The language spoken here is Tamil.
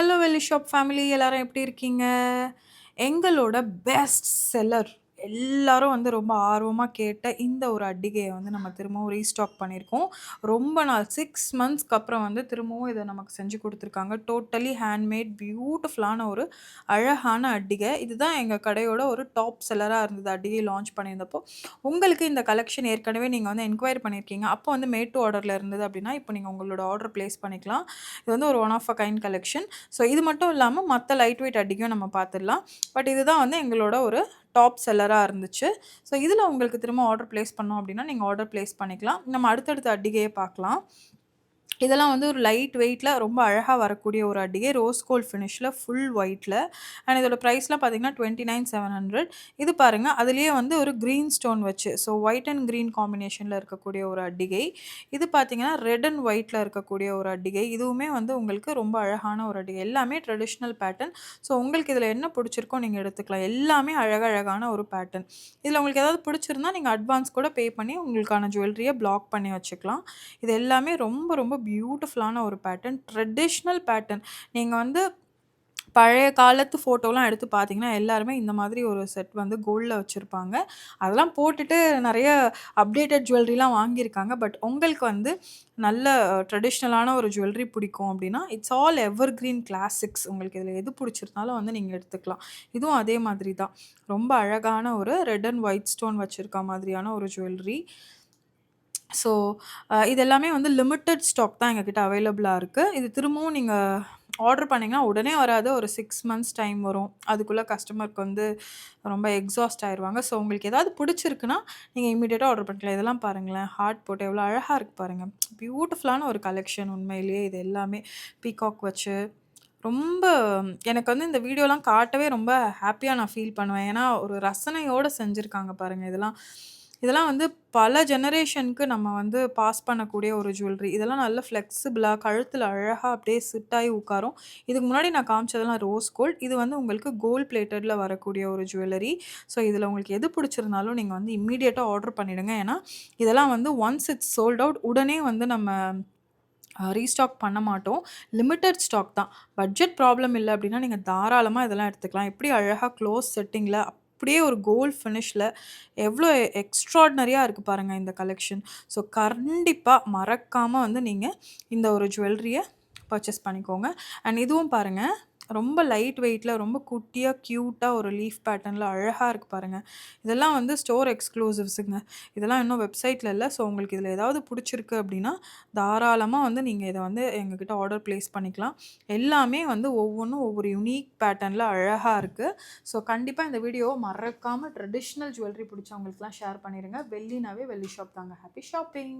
ஹலோ வெல்லி ஷாப் ஃபேமிலி எல்லாரும் எப்படி இருக்கீங்க? எங்களோட பெஸ்ட் செல்லர் எல்லாரும் வந்து ரொம்ப ஆர்வமாக கேட்ட இந்த ஒரு அடிகையை வந்து நம்ம திரும்பவும் ரீஸ்டாக் பண்ணியிருக்கோம். ரொம்ப நாள் சிக்ஸ் மந்த்ஸ்க்கு அப்புறம் வந்து திரும்பவும் இதை நமக்கு செஞ்சு கொடுத்துருக்காங்க டோட்டலி ஹேண்ட்மேட் பியூட்டிஃபுல்லான ஒரு அழகான அட்டிகை. இதுதான் எங்கள் கடையோட ஒரு டாப் செல்லராக இருந்தது அட்டிகை லான்ச் பண்ணியிருந்தப்போ. உங்களுக்கு இந்த கலெக்ஷன் ஏற்கனவே நீங்கள் வந்து என்கொயரி பண்ணியிருக்கீங்க. அப்போ வந்து மேட் டூ ஆர்டரில் இருந்தது அப்படின்னா, இப்போ நீங்கள் உங்களோட ஆர்டர் பிளேஸ் பண்ணிக்கலாம். இது வந்து ஒரு one of a kind collection. So இது மட்டும் இல்லாமல் மற்ற லைட் வெயிட் அட்டிகையும் நம்ம பார்த்துடலாம். பட் இதுதான் வந்து எங்களோட ஒரு டாப் செல்லராக இருந்துச்சு. ஸோ இதில் உங்களுக்கு திரும்ப ஆர்டர் பிளேஸ் பண்ணோம் அப்படின்னா, நீங்கள் ஆர்டர் பிளேஸ் பண்ணிக்கலாம். நம்ம அடுத்தடுத்த அட்டிகையை பார்க்கலாம். இதெல்லாம் வந்து ஒரு லைட் வெயிட்டில் ரொம்ப அழகாக வரக்கூடிய ஒரு அடிகை ரோஸ் கோல்ட் ஃபினிஷில் ஃபுல் ஒயிட்டில் அண்ட் இதோட ப்ரைஸ்லாம் பார்த்தீங்கன்னா 29,700 இது பாருங்கள் அதுலேயே வந்து ஒரு க்ரீன் ஸ்டோன் வச்சு ஸோ ஒயிட் அண்ட் கிரீன் காம்பினேஷனில் இருக்கக்கூடிய ஒரு அடிகை இது பார்த்தீங்கன்னா ரெட் அண்ட் ஒயிட்டில் இருக்கக்கூடிய ஒரு அடிகை இதுவுமே வந்து உங்களுக்கு ரொம்ப அழகான ஒரு அடிகை எல்லாமே ட்ரெடிஷ்னல் பேட்டர்ன். ஸோ உங்களுக்கு இதில் என்ன பிடிச்சிருக்கோ நீங்கள் எடுத்துக்கலாம். எல்லாமே அழகழகான ஒரு பேட்டர்ன். இதில் உங்களுக்கு ஏதாவது பிடிச்சிருந்தா நீங்கள் அட்வான்ஸ் கூட பே பண்ணி உங்களுக்கான ஜுவல்லரியை பிளாக் பண்ணி வச்சுக்கலாம். இது எல்லாமே ரொம்ப ரொம்ப பியூட்டிஃபுல்லான ஒரு பேட்டர்ன். Traditional pattern. நீங்கள் வந்து பழைய காலத்து ஃபோட்டோலாம் எடுத்து பார்த்தீங்கன்னா, எல்லாருமே இந்த மாதிரி ஒரு செட் வந்து கோல்டில் வச்சுருப்பாங்க அதெல்லாம் போட்டுட்டு நிறைய அப்டேட்டட் ஜுவல்லரிலாம் வாங்கியிருக்காங்க. பட் உங்களுக்கு வந்து நல்ல ட்ரெடிஷ்னலான ஒரு ஜுவல்லரி பிடிக்கும் அப்படின்னா, it's all evergreen classics. உங்களுக்கு இதில் எது பிடிச்சிருந்தாலும் வந்து நீங்கள் எடுத்துக்கலாம். இதுவும் அதே மாதிரி தான். ரொம்ப அழகான ஒரு ரெட் அண்ட் ஒயிட் ஸ்டோன் வச்சுருக்க மாதிரியான ஒரு ஜுவல்லரி. ஸோ அ இது எல்லாமே வந்து லிமிட்டட் ஸ்டாக் தான் எங்ககிட்ட அவைலபிளா இருக்கு. இது திரும்பவும் நீங்க ஆர்டர் பண்ணீங்கன்னா, உடனே வராது. ஒரு 6 மந்த்ஸ் டைம் வரும். அதுக்குள்ள கஸ்டமருக்கு வந்து ரொம்ப எக்ஸாஸ்ட் ஆயிருவாங்க. ஸோ உங்களுக்கு ஏதாவது பிடிச்சிருக்குன்னா, நீங்க இம்மீடியட்டா ஆர்டர் பண்ணிக்கலாம். இதெல்லாம் பாருங்களேன். ஹார்ட் போட்டு எவ்வளோ அழகா இருக்கு பாருங்க. பியூட்டிஃபுல்லான ஒரு கலெக்ஷன் உண்மையிலேயே இது எல்லாமே. பீகாக் வச்சு ரொம்ப எனக்கு வந்து இந்த வீடியோலாம் காட்டவே ரொம்ப ஹேப்பியா நான் ஃபீல் பண்ணுவேன். ஏன்னா, ஒரு ரசனையோட செஞ்சிருக்காங்க பாருங்க இதெல்லாம். இதெல்லாம் வந்து பல ஜெனரேஷனுக்கு நம்ம வந்து பாஸ் பண்ணக்கூடிய ஒரு ஜுவல்லரி. இதெல்லாம் நல்ல ஃப்ளெக்சிபிளாக கழுத்தில் அழகாக அப்படியே சிட்டாகி உட்காரும். இதுக்கு முன்னாடி நான் காமிச்சதெல்லாம் ரோஸ் கோல்ட். இது வந்து உங்களுக்கு கோல்ட் பிளேட்டடில் வரக்கூடிய ஒரு ஜுவல்லரி. ஸோ இதில் உங்களுக்கு எது பிடிச்சிருந்தாலும் நீங்கள் வந்து இம்மீடியட்டாக ஆர்டர் பண்ணிவிடுங்க ஏன்னா, இதெல்லாம் வந்து ஒன்ஸ் இட்ஸ் சோல்ட் அவுட் உடனே வந்து நம்ம ரீஸ்டாக் பண்ண மாட்டோம். லிமிட்டட் ஸ்டாக் தான். பட்ஜெட் ப்ராப்ளம் இல்லை அப்படின்னா, நீங்கள் தாராளமாக இதெல்லாம் எடுத்துக்கலாம். எப்படி அழகாக க்ளோஸ் செட்டிங்கில் அப்படியே ஒரு கோல்ட் ஃபினிஷில் எவ்வளோ எக்ஸ்ட்ரார்டினரியா இருக்குது பாருங்கள் இந்த கலெக்ஷன். ஸோ கண்டிப்பாக மறக்காமல் வந்து நீங்கள் இந்த ஒரு ஜுவல்லரியை பர்ச்சேஸ் பண்ணிக்கோங்க. அண்ட் இதுவும் பாருங்கள் ரொம்ப லைட் வெயிட்டில் ரொம்ப குட்டியாக க்யூட்டாக ஒரு லீஃப் பேட்டர்னில் அழகாக இருக்குது பாருங்கள் இதெல்லாம் வந்து ஸ்டோர் எக்ஸ்க்ளூசிவ்ஸுங்க. இதெல்லாம் இன்னும் வெப்சைட்டில் இல்லை ஸோ உங்களுக்கு இதில் ஏதாவது பிடிச்சிருக்கு அப்படின்னா, தாராளமாக வந்து நீங்கள் இதை வந்து எங்ககிட்ட ஆர்டர் பிளேஸ் பண்ணிக்கலாம். எல்லாமே வந்து ஒவ்வொன்றும் ஒவ்வொரு யூனிக் பேட்டர்னில் அழகாக இருக்குது ஸோ கண்டிப்பாக இந்த வீடியோ மறக்காமல் ட்ரெடிஷ்னல் ஜுவல்லரி பிடிச்சவங்களுக்குலாம் ஷேர் பண்ணிடுங்க வெள்ளினாவே வெள்ளி ஷாப் தாங்க. Happy shopping!